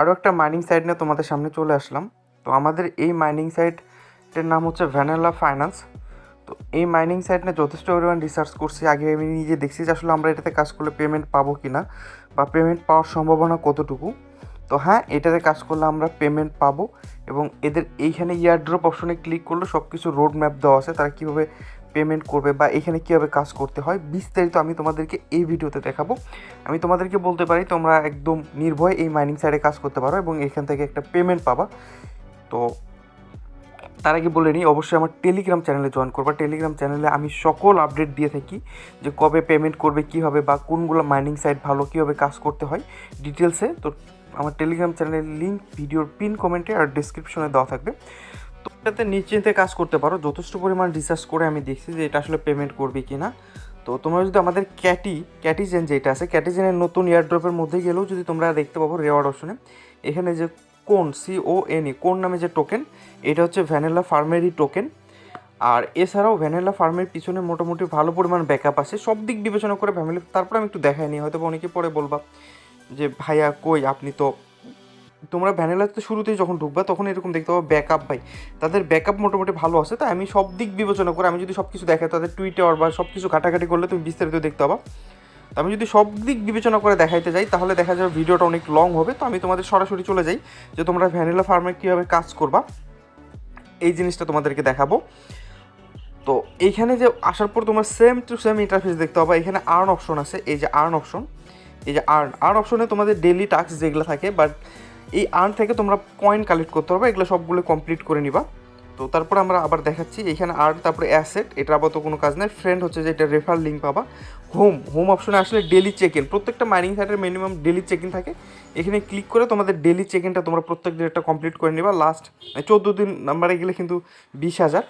আরও একটা mining site নিয়ে তোমাদের সামনে চলে আসলাম। তো আমাদের এই মাইনিং সাইটের নাম হচ্ছে ভ্যানেলা ফাইন্যান্স তো এই মাইনিং সাইট নিয়ে যথেষ্ট পরিমাণ রিসার্চ করছি। আগে আমি নিজে দেখছি যে আসলে আমরা এটাতে কাজ করলে পেমেন্ট পাবো কি না বা পেমেন্ট পাওয়ার সম্ভাবনা কতটুকু। তো হ্যাঁ এটাতে কাজ করলে আমরা পেমেন্ট পাবো এবং এদের এইখানে ইয়ারড্রপ অপশনে ক্লিক করলে সব কিছু রোড ম্যাপ দেওয়া আছে। তারা কীভাবে পেমেন্ট করবে বা এখানে কীভাবে কাজ করতে হয়, বিস্তারিত আমি তোমাদেরকে এই ভিডিওতে দেখাবো। আমি তোমাদেরকে বলতে পারি, তোমরা একদম নির্ভয়ে এই মাইনিং সাইডে কাজ করতে পারো এবং এখান থেকে একটা পেমেন্ট পাবা। তো, তার আগে বলে নিই, অবশ্যই আমার টেলিগ্রাম চ্যানেলে জয়েন করবা। টেলিগ্রাম চ্যানেলে আমি সকল আপডেট দিয়ে থাকি যে কবে পেমেন্ট করবে কীভাবে বা কোনগুলো মাইনিং সাইট ভালো, কীভাবে কাজ করতে হয়। ডিটেলসে তো আমার টেলিগ্রাম চ্যানেলের লিঙ্ক ভিডিওর পিন কমেন্টে আর ডিসক্রিপশনে দেওয়া থাকবে। এটাতে নিশ্চিন্তে কাজ করতে পারো। যথেষ্ট পরিমাণ রিসার্চ করে আমি দেখছি যে এটা আসলে পেমেন্ট করবে কি না তো তোমরা যদি আমাদের ক্যাটি ক্যাটিজেন যেটা আছে ক্যাটিজেনের নতুন এয়ারড্রপের মধ্যে গেলেও যদি তোমরা দেখতে পাবো রেওয়ার্ড অপশনে এখানে যে কোন সি ও এন ই কোন নামে যে টোকেন এটা হচ্ছে ভ্যানিলা ফার্মেরই টোকেন আর এছাড়াও ভ্যানিলা ফার্মের পিছনে মোটামুটি ভালো পরিমাণ ব্যাকআপ আছে। সব দিক বিবেচনা করে ফ্যামিলি তারপরে আমি একটু দেখাই নিই হয়তো অনেকে পরে বলবা যে, ভাইয়া, কই? আপনি তো তোমরা ভ্যানিলাতে শুরুতেই যখন ঢুকবা, তখন এরকম দেখতে পাবো ব্যাকআপ ভাই। তাদের ব্যাকআপ মোটামুটি ভালো আছে, তাই আমি সব দিক বিবেচনা করে আমি যদি সব কিছু দেখাই তাদের টুইটার বা সব কিছু ঘাটাঘাটি করলে তুমি বিস্তারিত দেখতে পাবা। তো আমি যদি সব দিক বিবেচনা করে দেখাইতে যাই, তাহলে দেখা যাবে ভিডিওটা অনেক লং হবে। তো আমি তোমাদের সরাসরি চলে যাই, যে তোমরা ভ্যানিলা ফার্মে কীভাবে কাজ করবা। এই জিনিসটা তোমাদেরকে দেখাবো। তো এইখানে যে আসার পর তোমরা সেম টু সেম ইন্টারফেস দেখতে পাবা। এখানে আর্ন অপশন আছে, এই যে আর্ন অপশন এই যে আর্ন আর্ন অপশনে তোমাদের ডেলি টাস্ক যেগুলো থাকে বাট এই আর্ন থেকে তোমরা কয়েন কালেক্ট করতে পারবে, এগুলো সবগুলো কমপ্লিট করে নিবা। তো তারপর আমরা আবার দেখাচ্ছি, এখানে আর্ন, তারপরে অ্যাসেট এটা আবার তো কোনো কাজ নেই। ফ্রেন্ড হচ্ছে যে এটা রেফার লিঙ্ক পাবা। হোম হোম অপশনে আসলে ডেলি চেক ইন প্রত্যেকটা মাইনিং সাইটের মিনিমাম ডেলি চেক ইন থাকে। এখানে ক্লিক করে তোমাদের ডেলি চেক ইনটা তোমরা প্রত্যেক একটা কমপ্লিট করে নিবা। লাস্ট চোদ্দ দিন নাম্বারে গেলে কিন্তু বিশ হাজার।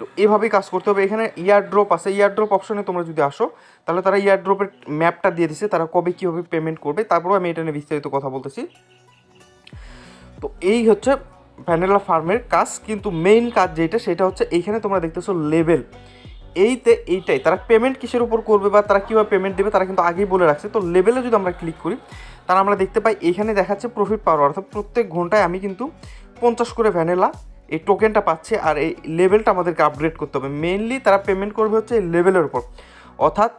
তো এভাবেই কাজ করতে হবে। এখানে ইয়ার ড্রপ আছে। ইয়ার ড্রপ অপশনে তোমরা যদি আসো, তাহলে তারা ইয়ার ড্রপের ম্যাপটা দিয়ে দিছে, তারা কবে কীভাবে পেমেন্ট করবে। তারপরেও আমি এটা নিয়ে বিস্তারিত কথা বলতেছি। তো এই হচ্ছে ভ্যানিলা ফার্মের কাজ, কিন্তু মেইন কাজ যেটা সেটা হচ্ছে এইখানে তোমরা দেখতেছো লেভেল এইতে এইটাই, তারা পেমেন্ট কিসের উপর করবে বা তারা কীভাবে পেমেন্ট দেবে, তারা কিন্তু আগেই বলে রাখছে। তো লেভেলে যদি আমরা ক্লিক করি, তাহলে আমরা দেখতে পাই এখানে দেখাচ্ছে প্রফিট পাওয়ার অর্থাৎ প্রত্যেক ঘন্টায় আমি কিন্তু পঞ্চাশ করে ভ্যানিলা এই টোকেনটা পাচ্ছে আর এই লেভেলটা আমাদেরকে আপগ্রেড করতে হবে। মেনলি তারা পেমেন্ট করবে হচ্ছে এই লেভেলের উপর। অর্থাৎ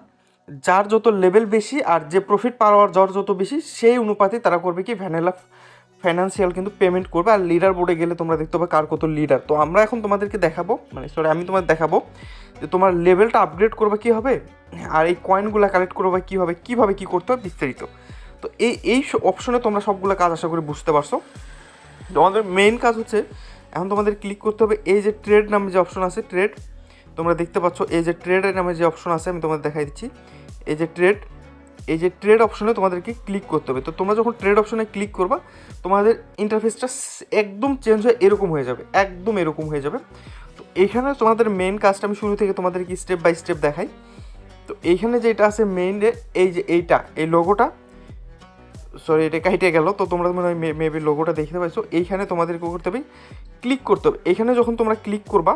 যার যত লেভেল বেশি আর যে প্রফিট পাওয়ার যার যত বেশি, সেই অনুপাতে তারা করবে কি ভ্যানিলা ফাইন্যান্সিয়াল কিন্তু পেমেন্ট করবে আর লিডার বোর্ডে গেলে তোমরা দেখতে পাবে কার কত লিডার তো আমরা এখন তোমাদেরকে দেখাবো মানে সরি আমি তোমাদের দেখাবো যে তোমার লেভেলটা আপগ্রেড করবে কী হবে আর এই কয়েনগুলো কালেক্ট করবে কী হবে, কীভাবে কী করতে হবে বিস্তারিত। তো এই এই অপশনে তোমরা সবগুলো কাজ আশা করি বুঝতে পারছ। আমাদের মেইন কাজ হচ্ছে, এখন তোমাদের ক্লিক করতে হবে এই যে ট্রেড নামে যে অপশন আছে ট্রেড তোমরা দেখতে পাচ্ছ এই যে ট্রেডের নামে যে অপশন আছে, আমি তোমাদের দেখাই দিচ্ছি। এই যে ট্রেড এই যে ট্রেড অপশনে তোমাদেরকে ক্লিক করতে হবে। তো তোমরা যখন ট্রেড অপশনে ক্লিক করবা, তোমাদের ইন্টারফেসটা একদম চেঞ্জ হয়ে এরকম হয়ে যাবে, একদম এরকম হয়ে যাবে। তো এইখানে তোমাদের মেন কাজটা আমি শুরু থেকে তোমাদেরকে স্টেপ বাই স্টেপ দেখাই। তো এইখানে যেটা আছে মেইন এই যে এইটা, এই লোগোটা সরি এটা কাইটে গেল। তো তোমরা মনে হয় মেবি লোগোটা দেখতে পাইছো। এইখানে তোমাদেরকে করতে হবে ক্লিক করতে হবে। এখানে যখন তোমরা ক্লিক করবা,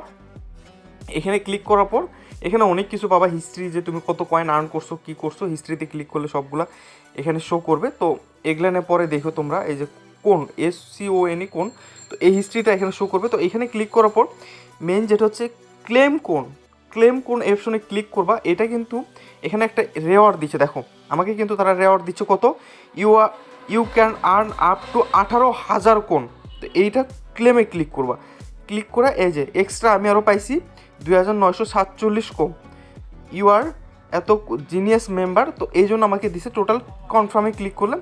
এখানে ক্লিক করার পর এখানে অনেক কিছু পাবা হিস্ট্রি যে তুমি কত কয়েন আর্ন করছ, কী করছ হিস্ট্রিতে ক্লিক করলে সবগুলা এখানে শো করবে। তো এগুলানে পরে দেখো তোমরা, এই যে coin S C O N E coin, তো এই হিস্ট্রিটা এখানে শো করবে। তো এখানে ক্লিক করার পর মেন যেটা হচ্ছে ক্লেম কোন ক্লেম কোন অপশনে ক্লিক করবা, এটা কিন্তু এখানে একটা রেওয়ার্ড দিচ্ছে। দেখো, আমাকে কিন্তু তারা রেওয়ার্ড দিচ্ছে কত? You you can earn up to আঠারো হাজার কোন। তো এইটা ক্লেমে ক্লিক করবা। ক্লিক করে এই যে এক্সট্রা আমি আরও পাইছি দুই হাজার নয়শো সাতচল্লিশ কম ইউ আর এত জিনিয়াস মেম্বার তো এই জন্য আমাকে দিছে টোটাল কনফার্মে ক্লিক করলাম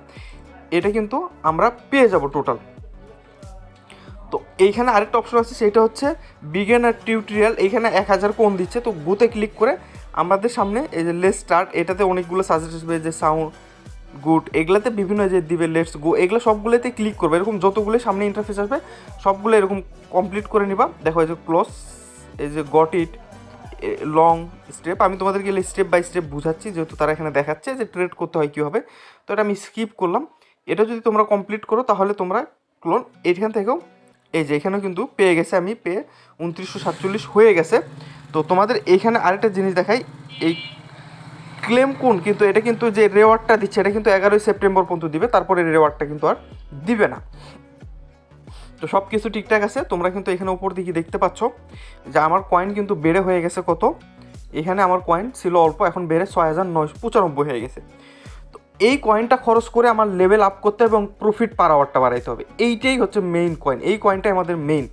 এটা কিন্তু আমরা পেয়ে যাব টোটাল তো এইখানে আরেকটা অপশন আছে, সেটা হচ্ছে বিগেনার টিউটোরিয়াল এইখানে এক হাজার কোন দিচ্ছে, তো গুতে ক্লিক করে আমাদের সামনে এই যে লেস স্টার্ট এটাতে অনেকগুলো সাজেস্ট আসবে যে সাউন্ড গুড এগুলাতে বিভিন্ন যে দিবে লেটস গো, এগুলো সবগুলোতে ক্লিক করবে। এরকম যতগুলো সামনে ইন্টারফেস আসবে, সবগুলো এরকম কমপ্লিট করে নিবা। দেখো এই যে ক্লোজ এই যে গট ইট লং স্টেপ আমি তোমাদেরকে স্টেপ বাই স্টেপ বুঝাচ্ছি, যেহেতু তারা এখানে দেখাচ্ছে যে ট্রেড করতে হয় কীভাবে। তো এটা আমি স্কিপ করলাম। এটা যদি তোমরা কমপ্লিট করো, তাহলে তোমরা ক্লোন এখান থেকেও, এই যে এখানেও কিন্তু পেয়ে গেছে আমি, পেয়ে উনত্রিশশো সাতচল্লিশ হয়ে গেছে। তো তোমাদের এইখানে আরেকটা জিনিস দেখাই, এই ক্লেম কোন? কিন্তু এটা কিন্তু যে রেওয়ার্ডটা দিচ্ছে, এটা কিন্তু এগারোই সেপ্টেম্বর পর্যন্ত দিবে, তারপরে রেওয়ার্ডটা কিন্তু আর দিবে না। তো সব কিছু ঠিকঠাক আছে, তোমরা কিন্তু এখানে উপর দিকে দেখতে পাচ্ছ যে আমার কয়েন কিন্তু বেড়ে হয়ে গেছে কত? এখানে আমার কয়েন ছিল অল্প, এখন বেড়ে ছয় হাজার নয়শো পঁচানব্বই হয়ে গেছে। তো এই কয়েনটা খরচ করে আমার লেভেল আপ করতে হবে এবং প্রফিট পার আওয়ারটা বাড়াইতে হবে। এইটাই হচ্ছে মেইন কয়েন এই কয়েনটাই আমাদের মেইন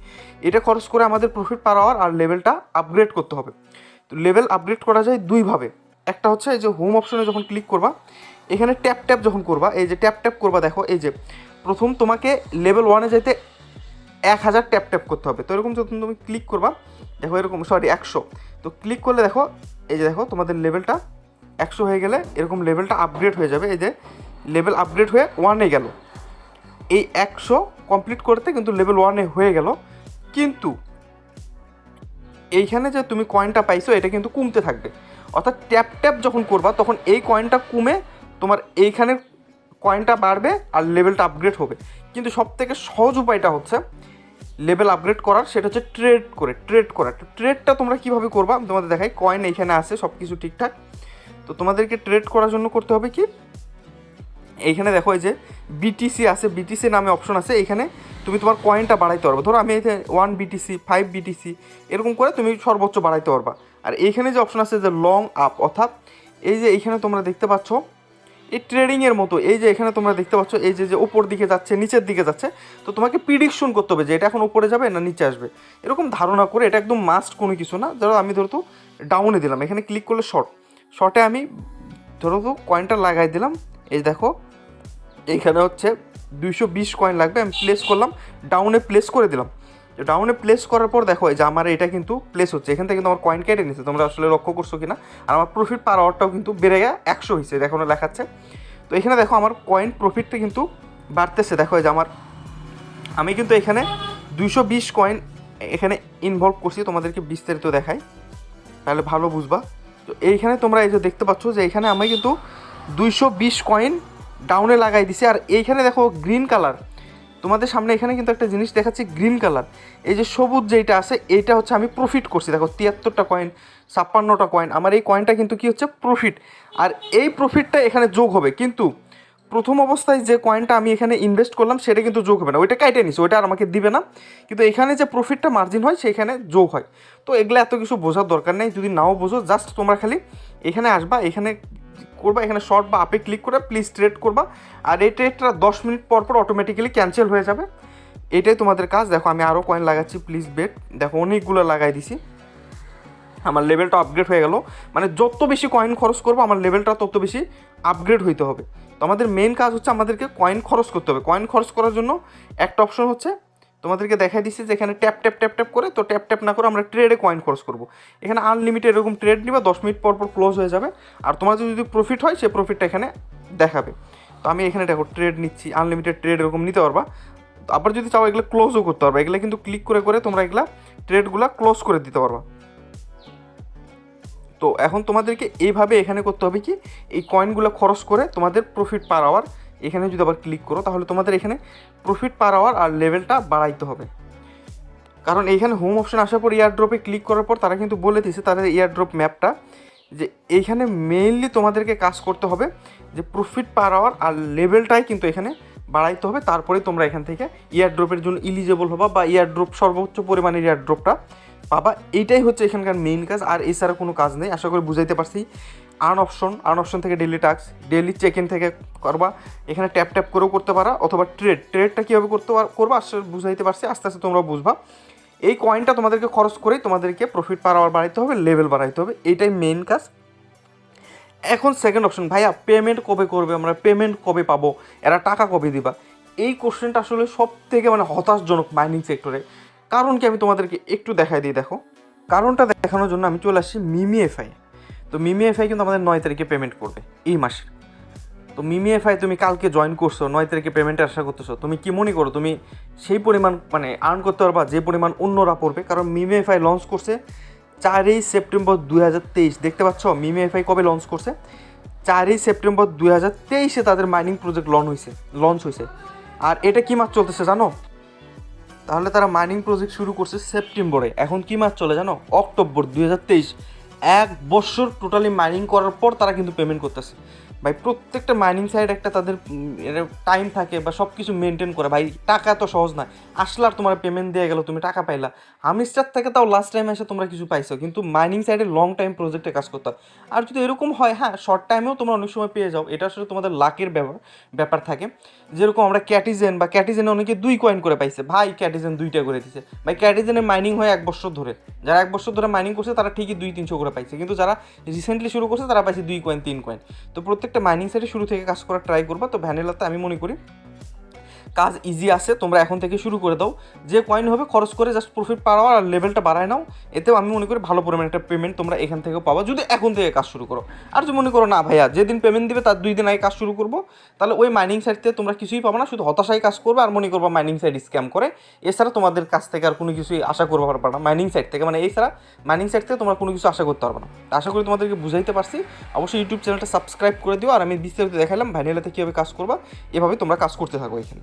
এটা খরচ করে আমাদের প্রফিট পার আওয়ার আর লেভেলটা আপগ্রেড করতে হবে। তো লেভেল আপগ্রেড করা যায় দুইভাবে। একটা হচ্ছে এই যে হোম অপশনে যখন ক্লিক করবা, এখানে ট্যাপ ট্যাপ যখন করবা, এই যে ট্যাপ ট্যাপ করবা, দেখো, এই যে প্রথম তোমাকে লেভেল ওয়ানে যাইতে এক হাজার ট্যাপ ট্যাপ করতে হবে। তো এরকম যখন তুমি ক্লিক করবা, দেখো এরকম সরি একশো। তো ক্লিক করলে দেখো, এই যে দেখো, তোমাদের লেভেলটা একশো হয়ে গেলে এরকম লেভেলটা আপগ্রেড হয়ে যাবে। এই যে লেভেল আপগ্রেড হয়ে ওয়ানে গেল। এই একশো কমপ্লিট করতে কিন্তু লেভেল ওয়ানে হয়ে গেল। কিন্তু এইখানে যে তুমি কয়েনটা পাইছো, এটা কিন্তু কমতে থাকবে। অর্থাৎ ট্যাপ ট্যাপ যখন করবা, তখন এই কয়েনটা কমে তোমার এইখানের কয়েনটা বাড়বে আর লেভেলটা আপগ্রেড হবে। কিন্তু সব থেকে সহজ উপায়টা হচ্ছে লেভেল আপগ্রেড করার, সেটা হচ্ছে ট্রেড করে ট্রেড করা। ট্রেডটা তোমরা কীভাবে করবা? তোমাদের দেখাই কয়েন এইখানে আছে সব কিছু ঠিকঠাক। তো তোমাদেরকে ট্রেড করার জন্য করতে হবে কি? এইখানে দেখো এই যে বিটিসি আছে বিটিসি নামে অপশন আছে এখানে তুমি তোমার কয়েনটা বাড়াইতে পারবে। ধরো আমি এখানে ওয়ান বিটিসি ফাইভ বিটিসি এরকম করে তুমি সর্বোচ্চ বাড়াইতে পারবা। আর এইখানে যে অপশন আছে যে লং আপ অর্থাৎ এই যে এইখানে তোমরা দেখতে পাচ্ছ, এই ট্রেডিংয়ের মতো, এই যে এখানে তোমরা দেখতে পাচ্ছ, এই যে যে উপর দিকে যাচ্ছে, নিচের দিকে যাচ্ছে, তো তোমাকে প্রিডিকশন করতে হবে যে এটা এখন উপরে যাবে না নিচে আসবে। এরকম ধারণা করে, এটা একদম মাস্ট কোনো কিছু না। ধরো আমি ধরো তো ডাউনে দিলাম, এখানে ক্লিক করলে শর্ট শর্টে আমি ধরো তো কয়েনটা লাগাই দিলাম, এই দেখো এইখানে হচ্ছে দুইশো বিশ কয়েন লাগবে, আমি প্লেস করলাম ডাউনে প্লেস করে দিলাম। ডাউনে প্লেস করার পর দেখো যে আমার এটা কিন্তু প্লেস হচ্ছে। এখান থেকে কিন্তু আমার কয়েন কেটে নিচ্ছে তোমরা আসলে লক্ষ্য করছ কিনা? আর আমার প্রফিট পার আওয়ারটাও কিন্তু বেড়ে গিয়ে একশো হয়েছে, দেখো না লেখাচ্ছে। তো এখানে দেখো আমার কয়েন প্রফিটটা কিন্তু বাড়তেছে। দেখো যে আমার, আমি কিন্তু এখানে দুইশো বিশ কয়েন এখানে ইনভলভ করছি। তোমাদেরকে বিস্তারিত দেখাই, তাহলে ভালো বুঝবা। তো এইখানে তোমরা এই যে দেখতে পাচ্ছ যে এখানে আমি কিন্তু দুইশো বিশ কয়েন ডাউনে লাগাই দিছি। আর এইখানে দেখো গ্রিন কালার তোমাদের সামনে এখানে কিন্তু একটা জিনিস দেখাচ্ছি গ্রিন কালার এই যে সবুজ যেটা আছে, এইটা হচ্ছে আমি প্রফিট করছি। দেখো, তিয়াত্তরটা কয়েন ছাপ্পান্নটা কয়েন আমার এই কয়েনটা কিন্তু কি হচ্ছে? প্রফিট আর এই প্রফিটটা এখানে যোগ হবে। কিন্তু প্রথম অবস্থায় যে কয়েনটা আমি এখানে ইনভেস্ট করলাম, সেটা কিন্তু যোগ হবে না। ওইটা কাইটে নিছে, ওইটা আর আমাকে দিবে না। কিন্তু এখানে যে প্রফিটটা মার্জিন হয়, সেখানে যোগ হয়। তো এগুলো এত কিছু বোঝার দরকার নেই। যদি নাও বোঝো জাস্ট তোমরা খালি এখানে আসবা, এখানে করবা, এখানে শর্ট বা আপে ক্লিক করে প্লিজ ট্রেড করবা। আর এই ট্রেডটা দশ মিনিট পর পর অটোমেটিক্যালি ক্যান্সেল হয়ে যাবে। এটাই তোমাদের কাজ। দেখো, আমি আরও কয়েন লাগাচ্ছি প্লিজ বেট দেখো, অনেকগুলো লাগাই দিছি। আমার লেভেলটা আপগ্রেড হয়ে গেল। মানে যত বেশি কয়েন খরচ করব, আমার লেভেলটা তত বেশি আপগ্রেড হইতে হবে। তো আমাদের মেন কাজ হচ্ছে আমাদেরকে কয়েন খরচ করতে হবে। কয়েন খরচ করার জন্য একটা অপশন হচ্ছে তোমাদেরকে দেখাই দিচ্ছি যে এখানে ট্যাপ ট্যাপ ট্যাপ ট্যাপ করে তো ট্যাপ ট্যাপ না করে আমরা ট্রেডে কয়েন খরচ করব। এখানে আনলিমিটেড এরকম ট্রেড নিবা, দশ মিনিট পর পর ক্লোজ হয়ে যাবে। আর তোমার যদি প্রফিট হয়, সে প্রফিটটা এখানে দেখাবে। তো আমি এখানে দেখো ট্রেড নিচ্ছি আনলিমিটেড ট্রেড এরকম নিতে পারবা। আবার যদি চাও এগুলো ক্লোজও করতে পারবা, এগুলো কিন্তু ক্লিক করে করে তোমরা এগুলা ট্রেডগুলো ক্লোজ করে দিতে পারবা। তো এখন তোমাদেরকে এইভাবে এখানে করতে হবে কি, এই কয়েনগুলো খরচ করে তোমাদের প্রফিট পার আওয়ার এখানে যদি আবার ক্লিক করো, তাহলে তোমাদের এখানে প্রফিট পার আওয়ার আর লেভেলটা বাড়াইতে হবে। কারণ এইখানে হোম অপশন আসার পর ইয়ার ড্রপে ক্লিক করার পর তারা কিন্তু বলে দিয়েছে, তাদের ইয়ার ড্রপ ম্যাপটা যে এইখানে মেইনলি তোমাদেরকে কাজ করতে হবে যে প্রফিট পার আওয়ার আর লেভেলটাই কিন্তু এখানে বাড়াইতে হবে। তারপরে তোমরা এখান থেকে ইয়ার ড্রপের জন্য ইলিজেবল হবা বা ইয়ার ড্রপ সর্বোচ্চ পরিমাণের ইয়ার ড্রপটা পাবা। এইটাই হচ্ছে এখানকার মেইন কাজ, আর এছাড়া কোনো কাজ নেই। আশা করি বুঝাইতে পারছি। আর্ন অপশন আর্ন অপশন থেকে daily task daily check in থেকে করবা। এখানে ট্যাপ ট্যাপ করেও করতে পারা, অথবা ট্রেড ট্রেডটা কীভাবে করতে করবা বুঝাইতে পারছি, আস্তে আস্তে তোমরা বুঝবা। এই কয়েনটা তোমাদেরকে খরচ করেই তোমাদেরকে প্রফিট পার আওয়ার বাড়াইতে হবে লেভেল বাড়াইতে হবে এইটাই মেন কাজ। এখন সেকেন্ড অপশন ভাইয়া পেমেন্ট কবে করবে? আমরা পেমেন্ট কবে পাবো? এরা টাকা কবে দিবা? এই কোশ্চেনটা আসলে সব থেকে মানে হতাশজনক মাইনিং সেক্টরে কারণ কি আমি তোমাদেরকে একটু দেখাই দিই, দেখো। কারণটা দেখানোর জন্য আমি চলে আসছি মিমি এফআই তো মিমি এফআই কিন্তু আমাদের নয় তারিখে পেমেন্ট করবে, এই মাসে। তো মিমি এফআই তুমি কালকে জয়েন করছ, নয় তারিখে পেমেন্টের আশা করতেছো, তুমি কি মনে করো তুমি সেই পরিমাণ মানে আর্ন করতে পারবা যে পরিমাণ অন্যরা পড়বে? কারণ মিমি এফআই লঞ্চ করছে চারই সেপ্টেম্বর দুই হাজার তেইশ, দেখতে পাচ্ছ? মিমি এফআই কবে লঞ্চ করছে? চারই সেপ্টেম্বর দুই হাজার তেইশে তাদের মাইনিং প্রজেক্ট লঞ্চ হয়েছে লঞ্চ হয়েছে আর এটা কী মাস চলতেছে জানো? তাহলে তারা মাইনিং প্রজেক্ট শুরু করছে সেপ্টেম্বরে। এখন কী মাস চলে জানো? অক্টোবর দুই হাজার তেইশ। এক বছর টোটালি মাইনিং করার পর তারা কিন্তু পেমেন্ট করতেছে। ভাই, প্রত্যেকটা মাইনিং সাইড একটা তাদের টাইম থাকে বা সব কিছু মেনটেন করে। ভাই, টাকা তো সহজ না। আসলে আর তোমার পেমেন্ট দিয়ে গেল, তুমি টাকা পাইলা। হামিস্টার থেকে তাও লাস্ট টাইম এসে তোমরা কিছু পাইছো, কিন্তু মাইনিং সাইডে লং টাইম প্রজেক্টে কাজ করতে। আর যদি এরকম হয় হ্যাঁ শর্ট টাইমেও তোমরা অনেক সময় পেয়ে যাও। এটা আসলে তোমাদের লাকের ব্যাপার ব্যাপার থাকে। যেরকম আমরা ক্যাটিজেন বা ক্যাটিজেনে অনেকে দুই কয়েন করে পাইছে। ভাই ক্যাটিজেন দুইটা করে দিছে। ভাই ক্যাটিজেনের মাইনিং হয় এক বছর ধরে। যারা এক বছর ধরে মাইনিং করছে, তারা ঠিকই দুই, তিনশো করে পাইছে। কিন্তু যারা রিসেন্টলি শুরু করছে, তারা পাইছে দুই কয়েন তিন কয়েন তো প্রত্যেকটা মাইনিং সাইডে শুরু থেকে কাজ করার ট্রাই করবা। তো ভ্যানিলাতে আমি মনে করি কাজ ইজি আছে, তোমরা এখন থেকে শুরু করে দাও। যে কয়েন হবে, খরচ করে জাস্ট প্রফিট পাওয়া আর লেভেলটা বাড়ায় নাও। এতেও আমি মনে করি ভালো পরিমাণে একটা পেমেন্ট তোমরা এখান থেকে পাবা, যদি এখন থেকে কাজ শুরু করো। আর যদি মনে করো, না ভাইয়া, যেদিন পেমেন্ট দিবে তার দুই দিন আগে কাজ শুরু করব। তাহলে ওই মাইনিং থেকে তোমরা কিছুই পাবো না, শুধু হতাশায় কাজ করবে আর মনে করব মাইনিং সাইড স্ক্যাম করে। এছাড়া তোমাদের কাছ থেকে আর কোনো কিছুই আশা করব পারবে না মাইনিং সাইড থেকে। মানে এছাড়া মাইনিং সাইড থেকে তোমরা কোনো কিছু আশা করতে পারবে না। আশা করি তোমাদেরকে বুঝাইতে পারছি। অবশ্যই ইউটিউব চ্যানেলটা সাবস্ক্রাইব করে দিও। আর আমি বিস্তারিত দেখালাম ভ্যানিলাতে কীভাবে কাজ করবা, এভাবে তোমরা কাজ করতে থাকো এখানে।